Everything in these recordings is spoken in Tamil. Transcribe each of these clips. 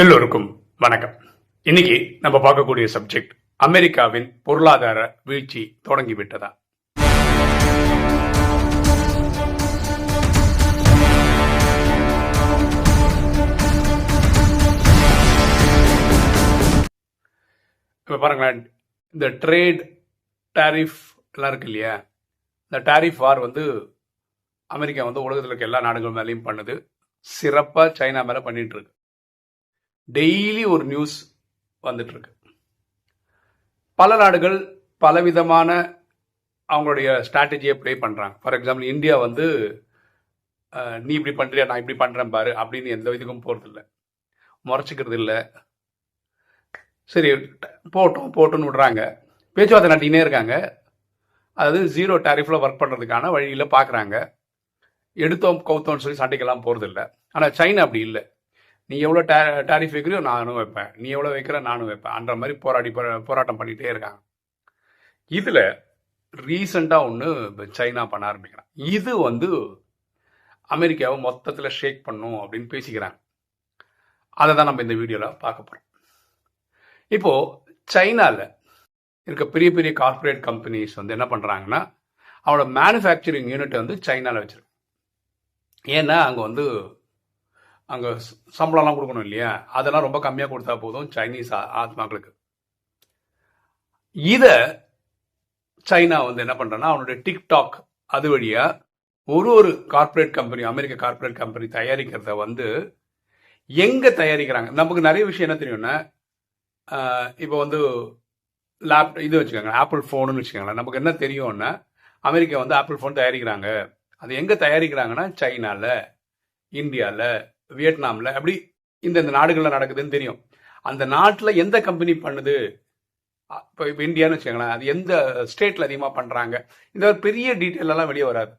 எல்லோருக்கும் வணக்கம். இன்னைக்கு நம்ம பார்க்கக்கூடிய சப்ஜெக்ட் அமெரிக்காவின் பொருளாதார வீழ்ச்சி தொடங்கிவிட்டதா? இப்போ பாருங்களேன் இந்த ட்ரேட் டாரிஃப் எல்லாம் இருக்கு இல்லையா? இந்த டாரிஃப் வார் வந்து அமெரிக்கா வந்து உலகத்தில் இருக்க எல்லா நாடுகள் மேலேயும் பண்ணுது. சிறப்பாக சைனா மேலே பண்ணிட்டு இருக்கு. டெய்லி ஒரு நியூஸ் வந்துட்டுருக்கு பல நாடுகள் பலவிதமான அவங்களுடைய ஸ்ட்ராட்டஜியை ப்ளே பண்ணுறாங்க ஃபார் எக்ஸாம்பிள் இந்தியா வந்து நீ இப்படி பண்ணுறியா நான் இப்படி பண்ணுறேன் பாரு அப்படின்னு எந்த இதுக்கும் போகிறதில்ல முறைச்சிக்கிறது இல்லை சரி போட்டோம் போட்டோன்னு விடுறாங்க. பேச்சுவார்த்தை நடத்தினே இருக்காங்க. அதாவது ஜீரோ டேரிஃபில் ஒர்க் பண்ணுறதுக்கான வழியில் பார்க்குறாங்க எடுத்தோம் கவுத்தோம்னு சொல்லி சண்டைக்கெல்லாம் போகிறதில்ல ஆனால் சைனா அப்படி இல்லை. நீ எவ்வளோ டே டேரிஃப் வைக்கிறியோ நானும் வைப்பேன். நீ எவ்வளோ வைக்கிற நானும் வைப்பேன். அந்த மாதிரி போராடி போ- போராட்டம் பண்ணிகிட்டே இருக்காங்க. இதில் ரீசெண்டாக ஒன்று சைனா பண்ண ஆரம்பிக்கிறான் இது வந்து அமெரிக்காவை மொத்தத்தில் ஷேக் பண்ணும் அப்படின்னு பேசிக்கிறாங்க. அதை தான் நம்ம இந்த வீடியோவில் பார்க்க போகிறோம் இப்போது சைனாவில் இருக்க பெரிய பெரிய கார்ப்பரேட் கம்பெனிஸ் வந்து என்ன பண்ணுறாங்கன்னா அவனோட மேனுஃபேக்சரிங் யூனிட்டை வந்து சைனாவில் வச்சுருக்கு ஏன்னா அங்கே வந்து அங்கே சம்பளம்லாம் கொடுக்கணும் இல்லையா? அதெல்லாம் ரொம்ப கம்மியாக கொடுத்தா போதும் சைனீஸ் ஆத்மாக்களுக்கு. இதை சைனா வந்து என்ன பண்ணுறேன்னா அவனுடைய டிக்டாக் அது வழியாக ஒரு ஒரு கார்ப்பரேட் கம்பெனி அமெரிக்க கார்ப்பரேட் கம்பெனி தயாரிக்கிறத வந்து எங்கே தயாரிக்கிறாங்க? நமக்கு நிறைய விஷயம் என்ன தெரியும்னா இப்போ வந்து லேப் இது வச்சுக்கோங்க ஆப்பிள் ஃபோனுன்னு வச்சுக்கோங்களேன். நமக்கு என்ன தெரியும்னா அமெரிக்கா வந்து ஆப்பிள் ஃபோன் தயாரிக்கிறாங்க. அது எங்கே தயாரிக்கிறாங்கன்னா சைனாவில் இந்தியாவில் வியட்நாமில் அப்படி இந்த இந்த நாடுகளில் நடக்குதுன்னு தெரியும். அந்த நாட்டில் எந்த கம்பெனி பண்ணுது? இப்போ இப்போ இந்தியான்னு வச்சுக்கோங்களேன் அது எந்த ஸ்டேட்டில் அதிகமாக பண்ணுறாங்க இந்த ஒரு பெரிய டீட்டெயிலெல்லாம் வெளியே வராது.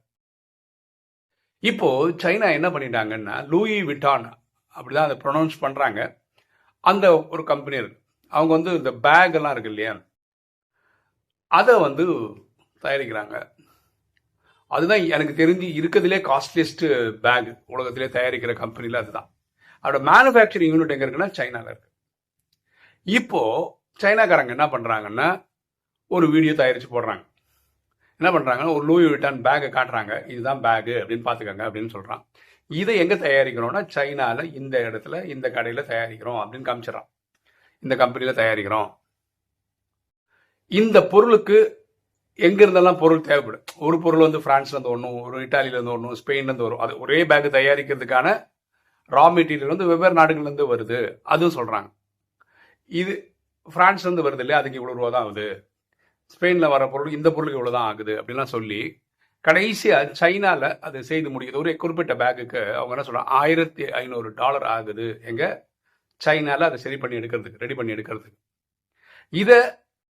இப்போது சைனா என்ன பண்ணிட்டாங்கன்னா லூயி விட்டான் அப்படிதான் அதை ப்ரொனவுன்ஸ் பண்ணுறாங்க அந்த ஒரு கம்பெனி இருக்கு. அவங்க வந்து இந்த பேக் எல்லாம் இருக்கு இல்லையா? அதை வந்து தயாரிக்கிறாங்க. அதுதான் எனக்கு தெரிஞ்சு இருக்கிறதுலே காஸ்ட்லியஸ்ட் பேக் உலகத்திலே தயாரிக்கிற கம்பெனியில் அதுதான். அதோட மேனுஃபேக்சரிங் யூனிட் எங்கே இருக்குன்னா சைனாவில் இருக்கு. இப்போ சைனாக்காரங்க என்ன பண்ணுறாங்கன்னா ஒரு வீடியோ தயாரித்து போடுறாங்க. என்ன பண்ணுறாங்கன்னா ஒரு லூயி விட்டான் பேக்கை காட்டுறாங்க. இதுதான் பேகு அப்படின்னு பார்த்துக்கங்க அப்படின்னு சொல்கிறான் இதை எங்கே தயாரிக்கிறோம்னா சைனாவில் இந்த இடத்துல இந்த கடையில் தயாரிக்கிறோம் அப்படின்னு காமிச்சிடறான். இந்த கம்பெனியில் தயாரிக்கிறோம். இந்த பொருளுக்கு எங்கிருந்தெல்லாம் பொருள் தேவைப்படும். ஒரு பொருள் வந்து ஃப்ரான்ஸ்லேருந்து ஒன்றும் ஒரு இட்டாலியில இருந்து ஒன்றும் ஸ்பெயின்லேருந்து வரும். அது ஒரே பேக் தயாரிக்கிறதுக்கான ரா மெட்டீரியல் வந்து வெவ்வேறு நாடுகள்லேருந்து வருது. அதுவும் சொல்கிறாங்க இது ஃப்ரான்ஸ்லேருந்து வருது இல்லையா? அதுக்கு இவ்வளோ ரூபா தான் ஆகுது. ஸ்பெயினில் வர பொருள் இந்த பொருளுக்கு இவ்வளோ தான் ஆகுது அப்படின்லாம் சொல்லி கடைசியாக சைனாவில் அது செய்து முடியுது ஒரு குறிப்பிட்ட பேக்குக்கு அவங்க என்ன சொல்கிறாங்க ஆயிரத்தி ஐநூறு டாலர் ஆகுது எங்கள் சைனாவில் அதை சரி பண்ணி எடுக்கிறதுக்கு ரெடி பண்ணி எடுக்கிறதுக்கு. இதை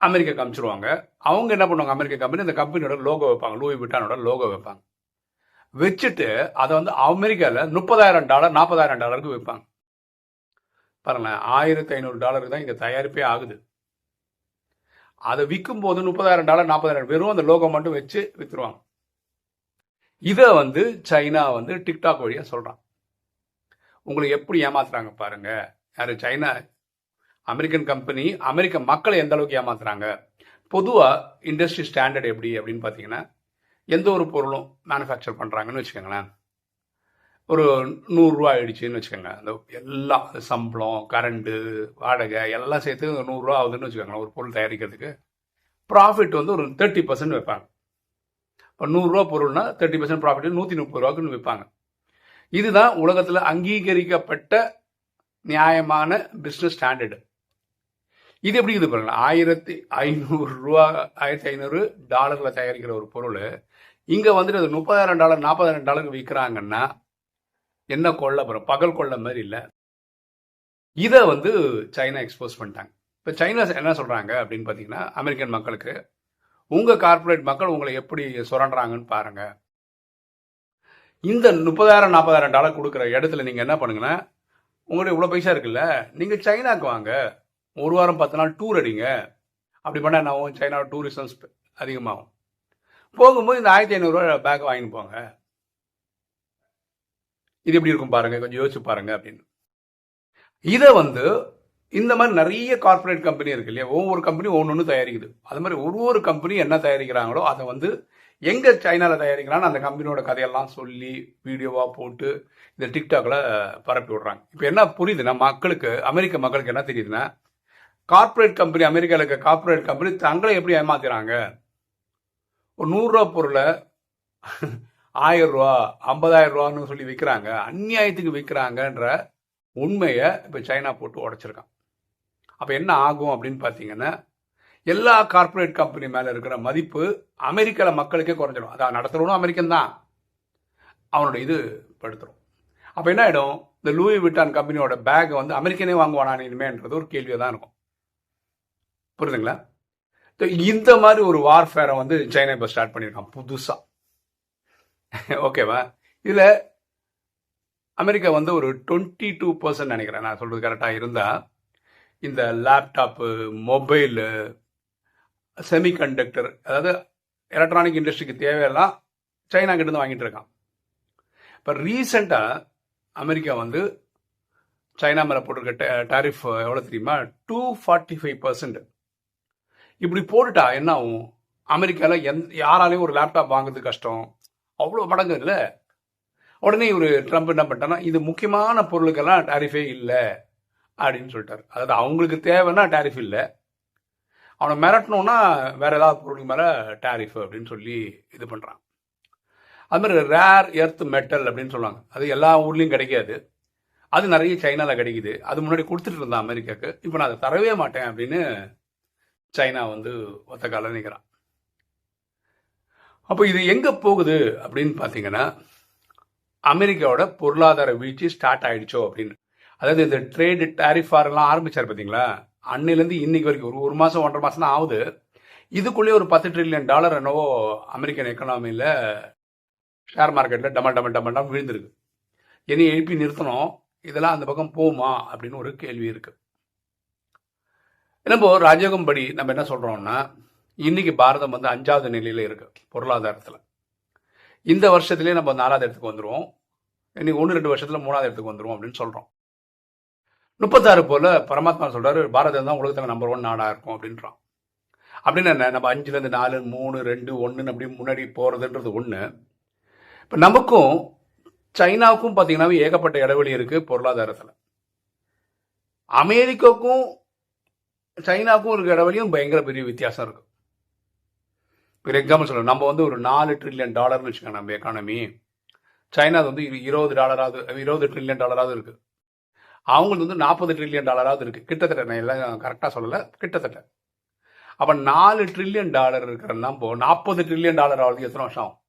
அமெரிக்கா காமிச்சிருவாங்க. அவங்க என்ன பண்ணுவாங்க? அமெரிக்க கம்பெனி அந்த கம்பெனியோட லோகோ வைப்பாங்க. லூயி விட்டானோட லோகோ வைப்பாங்க. வச்சுட்டு அதை வந்து அமெரிக்காவில் முப்பதாயிரம் டாலர் நாற்பதாயிரம் டாலருக்கு விற்பாங்க பாருங்களேன் ஆயிரத்தி ஐநூறு டாலருக்கு தான் இங்கே தயாரிப்பே ஆகுது. அதை விற்கும் போது முப்பதாயிரம் டாலர் நாற்பதாயிரம் வெறும் அந்த லோகோ மட்டும் வச்சு விற்றுருவாங்க இதை வந்து சைனா வந்து டிக்டாக் வழியாக சொல்கிறான் உங்களை எப்படி ஏமாத்துறாங்க பாருங்க. யார் சைனா அமெரிக்கன் கம்பெனி அமெரிக்க மக்களை எந்த அளவுக்கு ஏமாத்துறாங்க? பொதுவாக இண்டஸ்ட்ரி ஸ்டாண்டர்ட் எப்படி அப்படின்னு பார்த்தீங்கன்னா எந்த ஒரு பொருளும் மேனுஃபேக்சர் பண்ணுறாங்கன்னு வச்சுக்கோங்களேன். ஒரு நூறுரூவா ஆயிடுச்சுன்னு வச்சுக்கோங்க. அந்த எல்லாம் சம்பளம் கரண்ட்டு வாடகை எல்லாம் சேர்த்து நூறுரூவா ஆகுதுன்னு வச்சுக்கோங்களேன் ஒரு பொருள் தயாரிக்கிறதுக்கு. ப்ராஃபிட் வந்து ஒரு தேர்ட்டி பர்சன்ட் வைப்பாங்க. இப்போ நூறுரூவா பொருள்னா தேர்ட்டி பர்சன்ட் ப்ராஃபிட் நூற்றி முப்பது ரூபாக்குன்னு விற்பாங்க இதுதான் உலகத்தில் அங்கீகரிக்கப்பட்ட நியாயமான பிஸ்னஸ் ஸ்டாண்டர்டு இது எப்படி இது பாருங்க. ஆயிரத்தி ஐநூறு ரூபா ஆயிரத்தி ஐநூறு டாலர்ல தயாரிக்கிற ஒரு பொருள். இங்க வந்துட்டு அது முப்பதாயிரம் டாலர் நாற்பதாயிரம் டாலருக்கு விற்கிறாங்கன்னா என்ன கொள்ள போறோம்? பகல் கொள்ள மாதிரி இல்லை. இதை வந்து சைனா எக்ஸ்போஸ் பண்ணிட்டாங்க. இப்போ சைனா என்ன சொல்றாங்க அப்படின்னு பார்த்தீங்கன்னா அமெரிக்கன் மக்களுக்கு உங்க கார்ப்பரேட் மக்கள் உங்களை எப்படி சுரண்டுறாங்கன்னு பாருங்க. இந்த முப்பதாயிரம் நாற்பதாயிரம் டாலர் கொடுக்குற இடத்துல நீங்க என்ன பண்ணுங்கன்னா உங்களுடைய இவ்வளோ பைசா இருக்குல்ல நீங்க சைனாக்கு வாங்க. ஒரு வாரம் பத்து நாள் டூர் அடிங்க. அப்படி பண்ணால் என்ன ஆகும்? சைனாவோட டூரிசம் அதிகமாகும். போகும்போது இந்த ஆயிரத்தி ஐநூறுரூவா பேக் வாங்கிட்டு போங்க. இது எப்படி இருக்கும் பாருங்கள் கொஞ்சம் யோசிச்சு பாருங்கள் அப்படின்னு. இதை வந்து இந்த மாதிரி நிறைய கார்ப்பரேட் கம்பெனி இருக்கு இல்லையா? ஒவ்வொரு கம்பெனி ஒன்று ஒன்று தயாரிக்குது. அது மாதிரி ஒரு ஒரு கம்பெனி என்ன தயாரிக்கிறாங்களோ அதை வந்து எங்கே சைனாவில் தயாரிக்கிறான்னு அந்த கம்பெனியோட கதையெல்லாம் சொல்லி வீடியோவாக போட்டு இந்த டிக்டாக்ல பரப்பி விடுறாங்க. இப்போ என்ன புரியுதுன்னா மக்களுக்கு அமெரிக்க மக்களுக்கு என்ன தெரியுதுன்னா கார்ப்பரேட் கம்பெனி அமெரிக்காவில் இருக்க கார்ப்பரேட் கம்பெனி தங்களை எப்படி ஏமாத்துறாங்க? ஒரு நூறுரூவா பொருளை ஆயிரம் ரூபா ஐம்பதாயிரம் ரூபான்னு சொல்லி விற்கிறாங்க அநியாயத்துக்கு விற்கிறாங்கன்ற உண்மையை இப்போ சைனா போட்டு உடைச்சிருக்கான். அப்போ என்ன ஆகும் அப்படின்னு பார்த்தீங்கன்னா எல்லா கார்ப்பரேட் கம்பெனி மேலே இருக்கிற மதிப்பு அமெரிக்காவில் மக்களுக்கே குறைஞ்சிடும். அதான் நடத்துகிறவனும் அமெரிக்கன் தான். அவனோட இது படுத்துரும். அப்போ என்ன ஆகிடும் இந்த லூயி விட்டான் கம்பெனியோட பேக் வந்து அமெரிக்கனே வாங்குவானா இனிமேன்றது ஒரு கேள்வியாக தான் இருக்கும். புரியுதுங்களா? இந்த மாதிரி ஒரு வார்ஃபேரை வந்து சைனா இப்போ ஸ்டார்ட் பண்ணியிருக்கான் புதுசாக ஓகேவா? இதில் அமெரிக்கா வந்து ஒரு டுவெண்ட்டி டூ பர்சன்ட் நினைக்கிறேன். நான் சொல்கிறது கரெக்டாக இருந்தால் இந்த லேப்டாப்பு மொபைலு செமிகண்டக்டர் அதாவது எலக்ட்ரானிக் இண்டஸ்ட்ரிக்கு தேவையெல்லாம் சைனா கிட்டேருந்து வாங்கிட்டு இருக்கான். இப்போ ரீசெண்டாக அமெரிக்கா வந்து சைனா மேலே போட்டிருக்க டாரிஃப் எவ்வளோ தெரியுமா? டூ ஃபார்ட்டி ஃபைவ் பர்சன்ட் இப்படி போட்டுட்டா என்ன ஆகும் அமெரிக்காவில் எந் யாராலையும் ஒரு லேப்டாப் வாங்குறது கஷ்டம். அவ்வளோ மடங்கு இல்லை. உடனே இவர் ட்ரம்ப் என்ன பண்ணிட்டான்னா இது முக்கியமான பொருளுக்கெல்லாம் டாரிஃபே இல்லை அப்படின்னு சொல்லிட்டார். அதாவது அவங்களுக்கு தேவைன்னா டேரிஃப் இல்லை. அவனை மிரட்டணும்னா வேற ஏதாவது பொருளுக்கு மேலே டேரிஃப் அப்படின்னு சொல்லி இது பண்ணுறான் அது மாதிரி ரேர் எர்த் மெட்டல் அப்படின்னு சொல்லுவாங்க. அது எல்லா ஊர்லேயும் கிடைக்காது. அது நிறைய சைனாவில் கிடைக்குது. அது முன்னாடி கொடுத்துட்டு இருந்தான் அமெரிக்காவுக்கு இப்போ நான் அதை தரவே மாட்டேன் அப்படின்னு சைனா வந்து ஒத்த கால நிற்கிறான் அப்போ இது எங்கே போகுது அப்படின்னு பார்த்தீங்கன்னா அமெரிக்காவோட பொருளாதார வீழ்ச்சி ஸ்டார்ட் ஆயிடுச்சோ அப்படின்னு. அதாவது இந்த ட்ரேடு டாரிஃப் எல்லாம் ஆரம்பிச்சார் பார்த்தீங்களா அன்னையிலேருந்து இன்னைக்கு வரைக்கும் ஒரு ஒரு மாதம் ஒன்றரை மாதம் தான் ஆகுது. இதுக்குள்ளேயே ஒரு பத்து ட்ரில்லியன் டாலர் என்னவோ அமெரிக்கன் எக்கனாமியில் ஷேர் மார்க்கெட்டில் டமல் டமல் டமல் டமல் விழுந்திருக்கு. இனி எழுப்பி நிறுத்தணும். இதெல்லாம் அந்த பக்கம் போகுமா அப்படின்னு ஒரு கேள்வி இருக்குது நம்ம ராஜயோகம் படி நம்ம என்ன சொல்கிறோம்னா இன்னைக்கு பாரதம் வந்து அஞ்சாவது நிலையில் இருக்கு பொருளாதாரத்தில். இந்த வருஷத்துலேயே நம்ம நாலாவது இடத்துக்கு வந்துடுவோம் இன்னைக்கு ஒன்று ரெண்டு வருஷத்தில் மூணாவது இடத்துக்கு வந்துருவோம் அப்படின்னு சொல்கிறோம் முப்பத்தாறு போல பரமாத்மா சொல்கிறார் பாரதம் தான் உலகத்தில் நம்பர் ஒன் நாடாக இருக்கும் அப்படின்றான். அப்படின்னு என்ன நம்ம அஞ்சுலேருந்து நாலு மூணு ரெண்டு ஒன்றுன்னு அப்படி முன்னாடி போகிறதுன்றது ஒன்று இப்போ நமக்கும் சைனாவுக்கும் பார்த்தீங்கன்னா ஏகப்பட்ட இடைவெளி இருக்குது பொருளாதாரத்தில். அமெரிக்காவுக்கும் சைனாவுக்கும் இருக்க இடவெளியும் பயங்கர பெரிய வித்தியாசம் இருக்கும். ஃபார் எக்ஸாம்பிள் சொல்லணும் நம்ம வந்து ஒரு நாலு ட்ரில்லியன் டாலர்னு வச்சுக்கோங்க நம்ம எக்கானமி சைனா வந்து இருபது டாலராவது இருபது ட்ரில்லியன் டாலராவது இருக்கு. அவங்களுக்கு வந்து நாற்பது ட்ரில்லியன் டாலராவது இருக்கு. கிட்டத்தட்ட நான் எல்லாம் கரெக்டாக சொல்லலை. கிட்டத்தட்ட. அப்போ நாலு ட்ரில்லியன் டாலர் இருக்கிற நம்ம நாற்பது ட்ரில்லியன் டாலர் ஆகுது எத்தனை வருஷம் ஆகும்?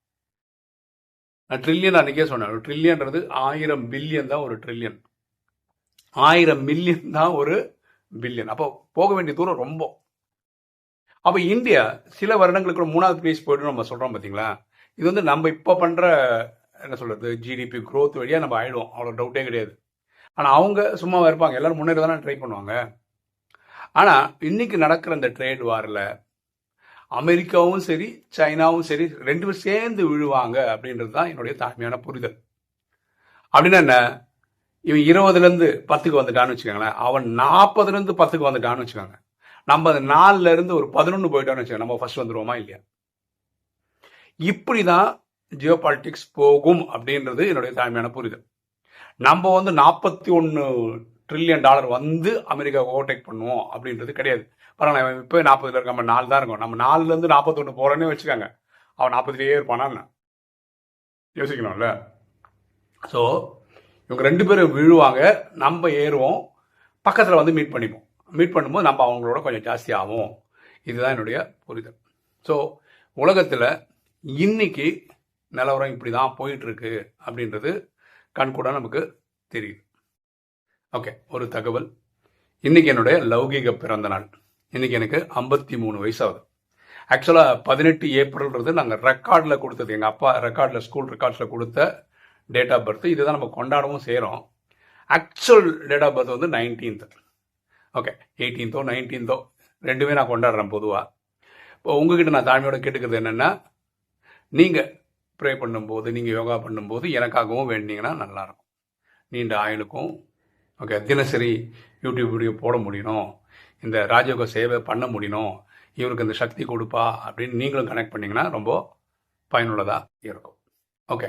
நான் ட்ரில்லியன் அன்றைக்கே சொன்னேன். ஒரு ட்ரில்லியன்றது ஆயிரம் பில்லியன் தான் ஒரு ட்ரில்லியன் ஆயிரம் மில்லியன் தான் ஒரு பில்லியன் அப்போ போக வேண்டிய தூரம் ரொம்ப. அப்போ இந்தியா சில வருடங்களுக்கு ஒரு மூணாவது பிளேஸ் போய்ட்டு நம்ம சொல்கிறோம் பார்த்தீங்களா இது வந்து நம்ம இப்போ பண்ணுற என்ன சொல்கிறது ஜிடிபி க்ரோத் வழியாக நம்ம ஆயிடுவோம். அவ்வளோ டவுட்டே கிடையாது. ஆனால் அவங்க சும்மாவா இருப்பாங்க. எல்லோரும் முன்னேறி தானே ட்ரை பண்ணுவாங்க. ஆனால் இன்னைக்கு நடக்கிற இந்த ட்ரேட் வாரில் அமெரிக்காவும் சரி சைனாவும் சரி ரெண்டு பேரும் சேர்ந்து விழுவாங்க அப்படின்றது தான் என்னுடைய தாழ்மையான புரிதல். அப்படின்னா என்ன? இவன் இருபதுலேருந்து பத்துக்கு வந்துட்டான்னு வச்சுக்கோங்களேன். அவன் நாற்பதுலேருந்து பத்துக்கு வந்துட்டான்னு வச்சுக்கோங்க. நம்ம அது நாலுலேருந்து ஒரு பதினொன்று போயிட்டான்னு வச்சுக்கோங்க. நம்ம ஃபர்ஸ்ட் வந்துடுவோமா இல்லையா? இப்படி தான் ஜியோ பாலிட்டிக்ஸ் போகும் அப்படின்றது என்னுடைய தாழ்மையான புரிதல். நம்ம வந்து நாற்பத்தி ஒன்று ட்ரில்லியன் டாலர் வந்து அமெரிக்கா ஓவர்டேக் பண்ணுவோம் அப்படின்றது கிடையாது. பரவாயில்ல இப்போ நாற்பதுல இருக்க நம்ம நாலு தான் இருக்கோம். நம்ம நாலுலேருந்து நாற்பத்தொன்று போகிறோன்னே வச்சுக்கோங்க. அவன் நாற்பதுலேயே இருப்பானா யோசிக்கணும்ல. ஸோ இவங்க ரெண்டு பேரும் விழுவாங்க நம்ம ஏறுவோம் பக்கத்தில் வந்து மீட் பண்ணிப்போம். மீட் பண்ணும்போது நம்ம அவங்களோட கொஞ்சம் ஜாஸ்தி ஆகும். இதுதான் என்னுடைய புரிதல். ஸோ உலகத்தில் இன்னைக்கு நிலவரம் இப்படி தான் போயிட்டுருக்கு அப்படின்றது கண்கூட நமக்கு தெரியுது. ஓகே ஒரு தகவல். இன்னைக்கு என்னுடைய லௌகிக பிறந்த நாள். இன்னைக்கு எனக்கு ஐம்பத்தி மூணு வயசாகுது. ஆக்சுவலாக பதினெட்டு ஏப்ரல்ன்றது நாங்கள் ரெக்கார்டில் கொடுத்தது. எங்கள் அப்பா ரெக்கார்டில் ஸ்கூல் ரெக்கார்ட்ஸில் கொடுத்த டேட் ஆஃப் பர்த் இதுதான் நம்ம கொண்டாடவும் செய்கிறோம் ஆக்சுவல் டேட் ஆஃப் பர்த் வந்து நைன்டீன்த் ஓகே எயிட்டீன்த்தோ நைன்டீன்த்தோ ரெண்டுமே நான் கொண்டாடுறேன் பொதுவாக இப்போ உங்ககிட்ட நான் தாழ்மையோட கேட்டுக்கிறது என்னென்னா நீங்கள் ப்ரே பண்ணும்போது நீங்கள் யோகா பண்ணும்போது எனக்காகவும் வேண்டிங்கன்னா நல்லாயிருக்கும். நீண்ட ஆயுளுக்கும் ஓகே தினசரி யூடியூப் வீடியோ போட முடியணும். இந்த ராஜயோக சேவை பண்ண முடியணும். இவருக்கு இந்த சக்தி கொடுப்பா அப்படின்னு நீங்களும் கனெக்ட் பண்ணிங்கன்னா ரொம்ப பயனுள்ளதாக இருக்கும். ஓகே